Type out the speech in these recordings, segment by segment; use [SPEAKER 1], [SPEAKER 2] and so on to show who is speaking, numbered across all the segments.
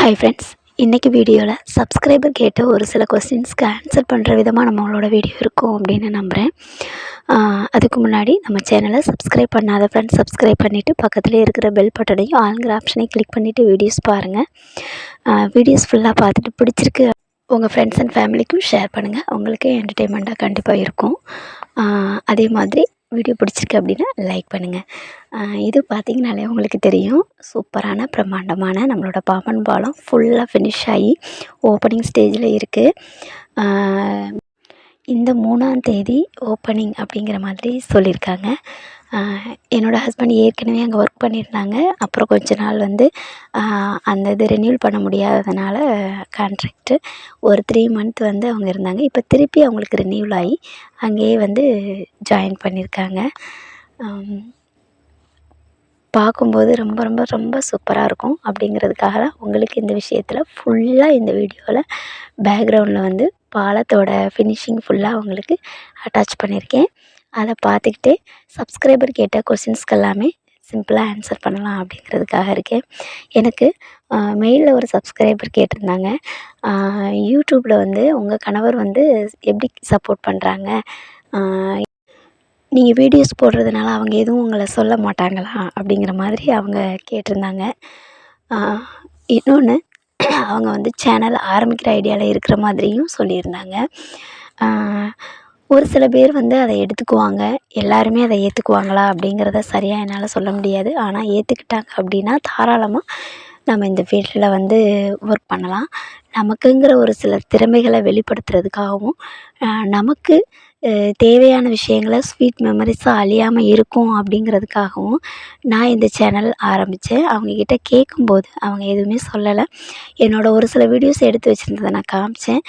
[SPEAKER 1] Hi friends இன்றைக்கி வீடியோவில் subscriber கேட்ட ஒரு சில கொஸ்டின்ஸ்க்கு ஆன்சர் பண்ணுற விதமாக நம்மளோட வீடியோ இருக்கும் அப்படின்னு நம்புகிறேன் அதுக்கு முன்னாடி நம்ம சேனலை சப்ஸ்கிரைப் பண்ணாத ஃப்ரெண்ட்ஸ் சப்ஸ்கிரைப் பண்ணிவிட்டு பக்கத்துலேயே இருக்கிற பெல் பட்டனையும் ஆளுங்கிற ஆப்ஷனையும் கிளிக் பண்ணிவிட்டு வீடியோஸ் பாருங்கள் வீடியோஸ் ஃபுல்லாக பார்த்துட்டு பிடிச்சிருக்கு. உங்கள் ஃப்ரெண்ட்ஸ் அண்ட் ஃபேமிலிக்கும் ஷேர் பண்ணுங்கள் உங்களுக்கு என்டர்டெயின்மெண்ட்டாக கண்டிப்பாக இருக்கும். அதே மாதிரி வீடியோ பிடிச்சிருக்கு அப்படின்னா லைக் பண்ணுங்கள் இது பார்த்தீங்கனாலே உங்களுக்கு தெரியும். சூப்பரான பிரம்மாண்டமான நம்மளோட பாம்பன் பாலம் ஃபுல்லாக ஃபினிஷ் ஆகி ஓப்பனிங் ஸ்டேஜில் இருக்குது இந்த மூணாம் தேதி ஓப்பனிங் அப்படிங்கிற மாதிரி சொல்லியிருக்காங்க. என்னோடய ஹஸ்பண்ட் ஏற்கனவே அங்கே ஒர்க் பண்ணியிருந்தாங்க. அப்புறம் கொஞ்ச நாள் வந்து அந்த இது ரெனியூல் பண்ண முடியாததுனால கான்ட்ராக்ட்டு ஒரு த்ரீ மந்த் வந்து அவங்க இருந்தாங்க. இப்போ திருப்பி அவங்களுக்கு ரெனியூல் ஆகி அங்கேயே வந்து ஜாயின் பண்ணியிருக்காங்க. பார்க்கும்போது ரொம்ப ரொம்ப ரொம்ப சூப்பராக இருக்கும். அப்படிங்கிறதுக்காக தான் உங்களுக்கு இந்த விஷயத்தில் ஃபுல்லாக இந்த வீடியோவில் பேக்ரவுண்டில் வந்து பாலத்தோட ஃபினிஷிங் ஃபுல்லாக உங்களுக்கு அட்டாச் பண்ணியிருக்கேன். அதை பார்த்துக்கிட்டே சப்ஸ்கிரைபர் கேட்ட கொஷின்ஸ்க்கு எல்லாமே சிம்பிளாக ஆன்சர் பண்ணலாம் அப்படிங்கிறதுக்காக இருக்கேன். எனக்கு மெயிலில் ஒரு சப்ஸ்கிரைபர் கேட்டிருந்தாங்க. யூடியூப்பில் வந்து உங்கள் கணவர் வந்து எப்படி சப்போர்ட் பண்ணுறாங்க நீங்கள் வீடியோஸ் போடுறதுனால அவங்க எதுவும் உங்களை சொல்ல மாட்டாங்களா? அப்படிங்கிற மாதிரி அவங்க கேட்டிருந்தாங்க. இன்னொன்று அவங்க வந்து சேனல் ஆரம்பிக்கிற ஐடியாவில் இருக்கிற மாதிரியும் சொல்லியிருந்தாங்க. ஒரு சில பேர் வந்து அதை எடுத்துக்குவாங்க. எல்லாருமே அதை ஏற்றுக்குவாங்களா அப்படிங்கிறத சரியாக என்னால் சொல்ல முடியாது. ஆனால் ஏற்றுக்கிட்டாங்க அப்படின்னா தாராளமாக நம்ம இந்த ஃபீல்டில் வந்து ஒர்க் பண்ணலாம். நமக்குங்கிற ஒரு சில திறமைகளை வெளிப்படுத்துறதுக்காகவும் நமக்கு தேவையான விஷயங்களை ஸ்வீட் மெமரிஸாக அழியாமல் இருக்கும் அப்படிங்கிறதுக்காகவும் நான் இந்த சேனல் ஆரம்பித்தேன் அவங்கக்கிட்ட கேட்கும்போது அவங்க எதுவுமே சொல்லலை. என்னோடய ஒரு சில வீடியோஸ் எடுத்து வச்சுருந்ததை நான் காமிச்சேன்.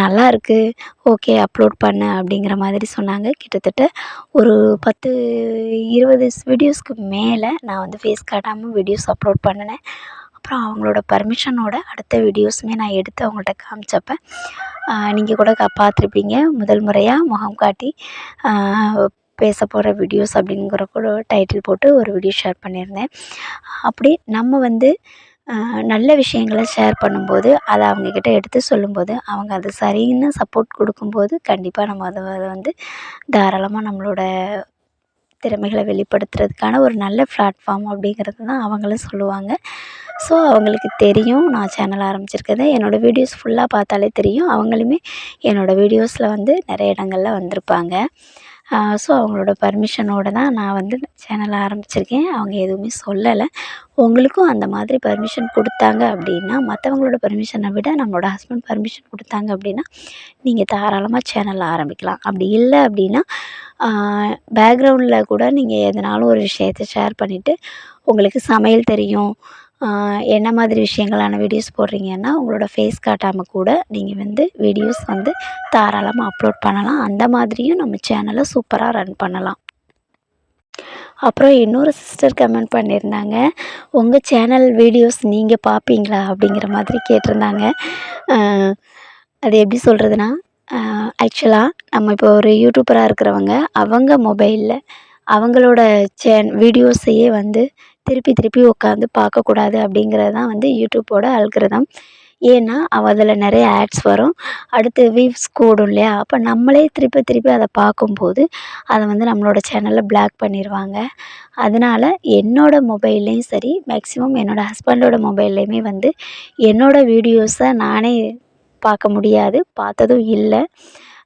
[SPEAKER 1] நல்லா இருக்குது ஓகே அப்லோட் பண்ணு அப்படிங்கிற மாதிரி சொன்னாங்க. கிட்டத்தட்ட ஒரு பத்து இருபது வீடியோஸ்க்கு மேலே நான் வந்து ஃபேஸ் காட்டாமல் வீடியோஸ் அப்லோட் பண்ணினேன். அப்புறம் அவங்களோட பர்மிஷனோட அடுத்த வீடியோஸுமே நான் எடுத்து அவங்கள்ட்ட காமிச்சப்ப நீங்கள் கூட பார்த்துருப்பீங்க. முதல் முறையாக முகம் காட்டி பேச போகிற வீடியோஸ் அப்படிங்கிற கூட டைட்டில் போட்டு ஒரு வீடியோ ஷேர் பண்ணியிருந்தேன். அப்படி நம்ம வந்து நல்ல விஷயங்களை ஷேர் பண்ணும்போது அதை அவங்கக்கிட்ட எடுத்து சொல்லும்போது அவங்க அது சரின்னு சப்போர்ட் கொடுக்கும்போது கண்டிப்பாக நம்ம அதை அதை வந்து தாராளமாக நம்மளோட திறமைகளை வெளிப்படுத்துறதுக்கான ஒரு நல்ல பிளாட்ஃபார்ம் அப்படிங்கிறது தான் அவங்களும் சொல்லுவாங்க. ஸோ அவங்களுக்கு தெரியும். நான் சேனல் ஆரம்பிச்சிருக்கதை. என்னோடய வீடியோஸ் ஃபுல்லாக பார்த்தாலே தெரியும். அவங்களுமே என்னோடய வீடியோஸில் வந்து நிறைய இடங்கள்ல வந்திருப்பாங்க. ஸோ அவங்களோட பர்மிஷனோட தான் நான் வந்து சேனல் ஆரம்பிச்சிருக்கேன். அவங்க எதுவுமே சொல்லலை. உங்களுக்கும் அந்த மாதிரி பர்மிஷன் கொடுத்தாங்க அப்படின்னா மற்றவங்களோட பர்மிஷனை விட நம்மளோட ஹஸ்பண்ட் பர்மிஷன் கொடுத்தாங்க அப்படின்னா நீங்கள் தாராளமாக சேனல் ஆரம்பிக்கலாம். அப்படி இல்லை அப்படின்னா பேக்ரவுண்டில் கூட நீங்கள் எதனாலும் ஒரு விஷயத்த ஷேர் பண்ணிவிட்டு உங்களுக்கு சமையல் தெரியும். என்ன மாதிரி விஷயங்களான வீடியோஸ் போடுறீங்கன்னா உங்களோட ஃபேஸ் காட்டாமல் கூட நீங்கள் வந்து வீடியோஸ் வந்து தாராளமாக அப்லோட் பண்ணலாம். அந்த மாதிரியும் நம்ம சேனலை சூப்பராக ரன் பண்ணலாம். அப்புறம் இன்னொரு சிஸ்டர் கமெண்ட் பண்ணியிருந்தாங்க. உங்கள் சேனல் வீடியோஸ் நீங்கள் பார்ப்பீங்களா அப்படிங்கிற மாதிரி கேட்டிருந்தாங்க. அது எப்படி சொல்கிறதுனா ஆக்சுவலாக நம்ம இப்போ ஒரு யூடியூபராக இருக்கிறவங்க அவங்க மொபைலில் அவங்களோட சேன் வீடியோஸையே வந்து திருப்பி திருப்பி உட்காந்து பார்க்கக்கூடாது அப்படிங்கிறது தான் வந்து யூடியூப்போட அல்கிரதம் ஏன்னா அதில் நிறைய ஆட்ஸ் வரும். அடுத்து வியூஸ் கூடும் இல்லையா? அப்போ நம்மளே திருப்பி திருப்பி அதை பார்க்கும்போது அதை வந்து நம்மளோட சேனலில் பிளாக் பண்ணிடுவாங்க அதனால் என்னோடய மொபைல்லையும் சரி மேக்ஸிமம் என்னோடய ஹஸ்பண்டோட மொபைல்லையுமே வந்து என்னோடய வீடியோஸை நானே பார்க்க முடியாது பார்த்ததும் இல்லை.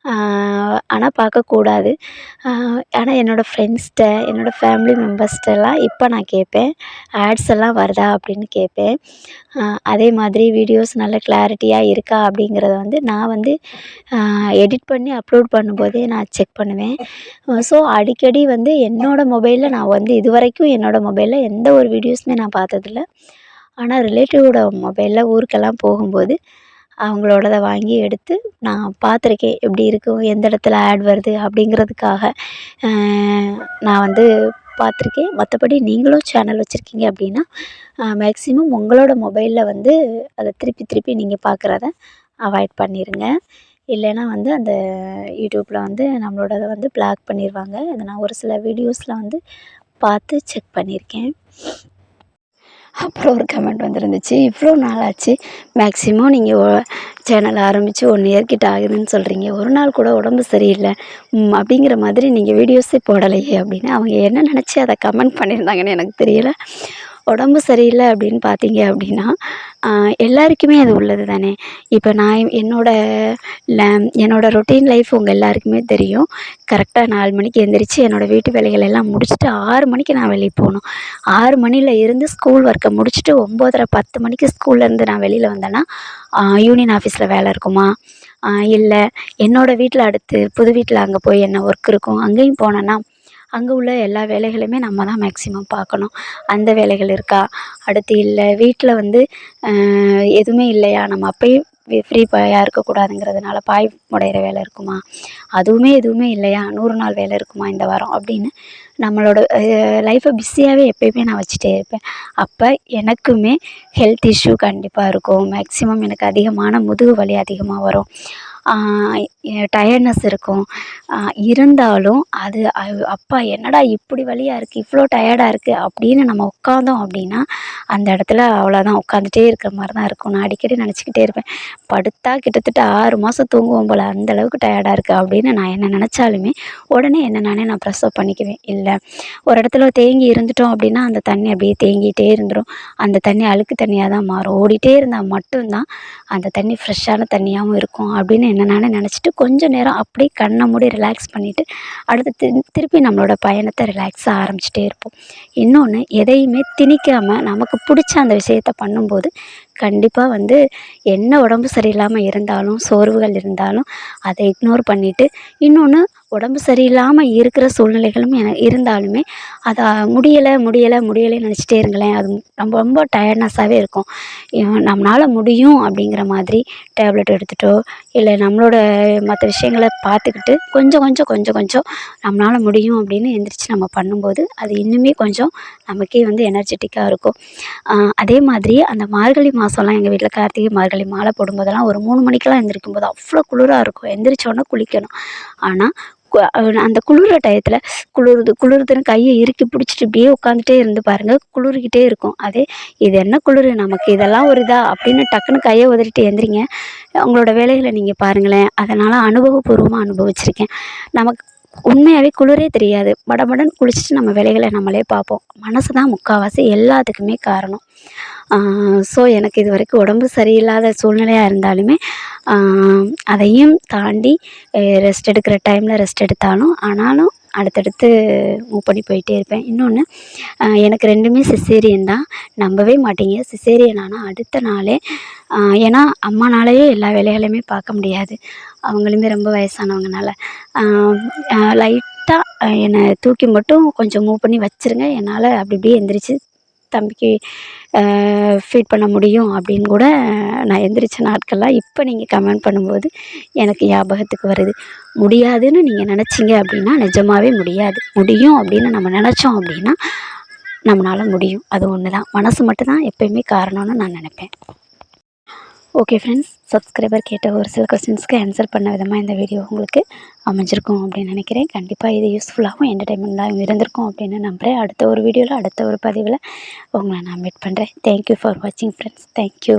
[SPEAKER 1] ஆனால் பார்க்கக்கூடாது ஆனால் என்னோடய ஃப்ரெண்ட்ஸ்கிட்ட என்னோடய ஃபேமிலி மெம்பர்ஸ்கிட்டலாம் இப்போ நான் கேட்பேன் ஆட்ஸ் எல்லாம் வருதா அப்படின்னு கேட்பேன் அதே மாதிரி வீடியோஸ் நல்ல கிளாரிட்டியாக இருக்கா அப்படிங்கிறத வந்து நான் வந்து எடிட் பண்ணி அப்லோட் பண்ணும்போதே நான் செக் பண்ணுவேன். ஸோ அடிக்கடி வந்து என்னோடய மொபைலில் நான் வந்து இது வரைக்கும் என்னோடய மொபைலில் எந்த ஒரு வீடியோஸுமே நான் பார்த்ததில்ல. ஆனால் ரிலேட்டிவோட மொபைலில் ஊருக்கெல்லாம் போகும்போது அவங்களோடத வாங்கி எடுத்து நான் பார்த்துருக்கேன் எப்படி இருக்கும் எந்த இடத்துல ஆட் வருது அப்படிங்கிறதுக்காக நான் வந்து பார்த்துருக்கேன். மற்றபடி நீங்களும் சேனல் வச்சுருக்கீங்க அப்படின்னா மேக்ஸிமம் உங்களோட மொபைலில் வந்து அதை திருப்பி திருப்பி நீங்கள் பார்க்குறத அவாய்ட் பண்ணிடுங்க இல்லைன்னா வந்து அந்த யூடியூப்பில் வந்து நம்மளோடதை வந்து பிளாக் பண்ணிடுவாங்க இதை நான் ஒரு சில வீடியோஸில் வந்து பார்த்து செக் பண்ணியிருக்கேன் அப்புறம் ஒரு கமெண்ட் வந்துருந்துச்சு இவ்வளோ நாள் ஆச்சு மேக்ஸிமம் நீங்கள் சேனல் ஆரம்பித்து ஒன் இயர் கிட்ட ஆகுதுன்னு சொல்கிறீங்க ஒரு நாள் கூட உடம்பு சரியில்லை. அப்படிங்கிற மாதிரி நீங்கள் வீடியோஸே போடலையே அப்படின்னு அவங்க என்ன நினச்சி அதை கமெண்ட் பண்ணியிருந்தாங்கன்னு எனக்கு தெரியல. உடம்பு சரியில்லை அப்படின்னு பார்த்தீங்க அப்படின்னா எல்லாருக்குமே அது உள்ளது தானே? இப்போ நான் என்னோட என்னோடய என்னோட ரொட்டீன் லைஃப் உங்கள் எல்லாருக்குமே தெரியும். கரெக்டாக நாலு மணிக்கு எந்திரிச்சு என்னோடய வீட்டு வேலைகள் எல்லாம் முடிச்சுட்டு ஆறு மணிக்கு நான் வெளியே போகணும். ஆறு மணியில் இருந்து ஸ்கூல் ஒர்க்கை முடிச்சுட்டு ஒம்போதரை பத்து மணிக்கு ஸ்கூல்லேருந்து நான் வெளியில் வந்தேன்னா யூனியன் ஆஃபீஸில் வேலை இருக்குமா? இல்லை. என்னோடய வீட்டில் அடுத்து புது வீட்டில் அங்கே போய் என்ன ஒர்க் இருக்கும்? அங்கேயும் போனேன்னா அங்கே உள்ள எல்லா வேலைகளையுமே நம்ம தான் மேக்ஸிமம் பார்க்கணும். அந்த வேலைகள் இருக்கா? அடுத்து இல்லை வீட்டில் வந்து எதுவுமே இல்லையா? நம்ம அப்பயும் ஃப்ரீ பாயாக இருக்கக்கூடாதுங்கிறதுனால பாய் உடையிற வேலை இருக்குமா? அதுவுமே எதுவுமே இல்லையா? நூறு நாள் வேலை இருக்குமா இந்த வாரம்? அப்படின்னு நம்மளோட லைஃப்பை பிஸியாகவே எப்பயுமே நான் வச்சுட்டே இருப்பேன். அப்போ எனக்குமே ஹெல்த் இஷ்யூ கண்டிப்பாக இருக்கும். மேக்ஸிமம் எனக்கு அதிகமான முதுகு வலி அதிகமாக வரும். டயர்ட்னஸ் இருக்கும். இருந்தாலும் அது அப்பா என்னடா இப்படி வலியாக இருக்குது இவ்வளோ டயர்டாக இருக்குது அப்படின்னு நம்ம உட்காந்தோம் அப்படின்னா அந்த இடத்துல அவ்வளோதான் உட்காந்துட்டே இருக்கிற மாதிரி தான் இருக்கும். நான் அடிக்கடி நினச்சிக்கிட்டே இருப்பேன் படுத்தா கிட்டத்தட்ட ஆறு மாதம் தூங்குவோம் போல் அந்த அளவுக்கு டயர்டாக இருக்குது அப்படின்னு நான் என்ன நினச்சாலுமே உடனே என்ன நானே நான் ப்ரெஸ்அப் பண்ணிக்குவேன். இல்லை ஒரு இடத்துல தேங்கி இருந்துட்டோம் அப்படின்னா அந்த தண்ணி அப்படியே தேங்கிட்டே இருந்துடும் அந்த தண்ணி அழுக்கு தண்ணியாக தான் மாறும். ஓடிட்டே இருந்தால் மட்டும்தான் அந்த தண்ணி ஃப்ரெஷ்ஷான தண்ணியாகவும் இருக்கும் அப்படின்னு என்ன நானே நினச்சிட்டு கொஞ்சம் நேரம் அப்படியே கண்ணை மூடி ரிலாக்ஸ் பண்ணிவிட்டு அடுத்து திரு திருப்பி நம்மளோட பயணத்தை ரிலாக்ஸாக ஆரம்பிச்சிட்டே இருப்போம். இன்னொன்று எதையுமே திணிக்காமல் நமக்கு பிடிச்ச அந்த விஷயத்த பண்ணும்போது கண்டிப்பாக வந்து என்ன உடம்பு சரியில்லாமல் இருந்தாலும் சோர்வுகள் இருந்தாலும் அதை இக்னோர் பண்ணிவிட்டு இன்னொன்று உடம்பு சரியில்லாமல் இருக்கிற சூழ்நிலைகளும் என இருந்தாலுமே அதை முடியலை முடியலை முடியலைன்னு நினச்சிட்டே இருங்களேன். அது ரொம்ப ரொம்ப டயர்ட்னஸாகவே இருக்கும். நம்மளால் முடியும் அப்படிங்கிற மாதிரி டேப்லெட் எடுத்துட்டோ இல்லை நம்மளோட மற்ற விஷயங்களை பார்த்துக்கிட்டு கொஞ்சம் கொஞ்சம் கொஞ்சம் கொஞ்சம் நம்மளால் முடியும் அப்படின்னு எந்திரிச்சு நம்ம பண்ணும்போது அது இன்னுமே கொஞ்சம் நமக்கே வந்து எனர்ஜெட்டிக்காக இருக்கும். அதே மாதிரி அந்த மார்கழி மாதம்லாம் எங்கள் வீட்டில் கார்த்திகை மார்கழி மாலை போடும்போதெல்லாம் ஒரு மூணு மணிக்கெல்லாம் எந்திரிக்கும் போது அவ்வளோ குளிராக இருக்கும் எந்திரிச்சோன்னே குளிக்கணும். ஆனால் அந்த குளிர டயத்தில் குளிருது குளிருதுன்னு கையை இறுக்கி பிடிச்சிட்டு இப்படியே உட்காந்துட்டே இருந்து பாருங்கள் குளிர்கிட்டே இருக்கும். அதே இது என்ன குளிர்? நமக்கு இதெல்லாம் ஒரு இதா அப்படின்னு டக்குன்னு கையை உதறிட்டு எந்திரிங்க. உங்களோட வேலைகளை நீங்கள் பாருங்களேன். அதனால் அனுபவபூர்வமாக அனுபவிச்சிருக்கேன். நமக்கு உண்மையாகவே குளிரே தெரியாது. படபடன்னு குளிச்சுட்டு நம்ம வேலைகளை நம்மளே பார்ப்போம். மனசு தான் முக்கால்வாசி எல்லாத்துக்குமே காரணம். ஸோ எனக்கு இது வரைக்கும் உடம்பு சரியில்லாத சூழ்நிலையாக இருந்தாலுமே அதையும் தாண்டி ரெஸ்ட் எடுக்கிற டைமில் ரெஸ்ட் எடுத்தாலும் ஆனாலும் அடுத்தடுத்து மூவ் பண்ணி போயிட்டே இருப்பேன். இன்னொன்று எனக்கு ரெண்டுமே சிசேரியன் தான். நம்பவே மாட்டீங்க. சிசேரியன் ஆனால் அடுத்த நாளே ஏன்னா அம்மானாலேயே எல்லா வேலைகளையுமே பார்க்க முடியாது. அவங்களுமே ரொம்ப வயசானவங்கனால. லைட்டாக என்னை தூக்கி மட்டும் கொஞ்சம் மூவ் பண்ணி வச்சிருங்க. என்னால் அப்படி இப்படியே எந்திரிச்சு தம்பிக்கு ஃபீட் பண்ண முடியும் அப்படின்னு கூட நான் எந்திரிச்ச நாட்கள்லாம் இப்போ நீங்கள் கமெண்ட் பண்ணும்போது எனக்கு ஞாபகத்துக்கு வருது. முடியாதுன்னு நீங்கள் நினச்சிங்க அப்படின்னா நிஜமாகவே முடியாது. முடியும் அப்படின்னு நம்ம நினச்சோம் அப்படின்னா நம்மளால் முடியும். அது ஒன்று தான் மனசு மட்டும்தான் எப்பயுமே காரணம்னு நான் நினைப்பேன். ஓகே ஃப்ரெண்ட்ஸ் சப்ஸ்கிரைபர் கேட்ட ஒரு சில கொஸ்டின்ஸ்க்கு ஆன்சர் பண்ண விதமாக இந்த வீடியோ உங்களுக்கு அமைஞ்சிருக்கும் அப்படின்னு நினைக்கிறேன். கண்டிப்பாக இது யூஸ்ஃபுல்லாகவும் என்டர்டைன்மெண்ட்டாகவும் இருந்திருக்கும் அப்படின்னு நம்புகிறேன் அடுத்த ஒரு வீடியோவில் அடுத்த ஒரு பதிவில் உங்களை நான் மீட் பண்ணுறேன் தேங்க்யூ ஃபார் வாட்சிங் ஃப்ரெண்ட்ஸ் தேங்க்யூ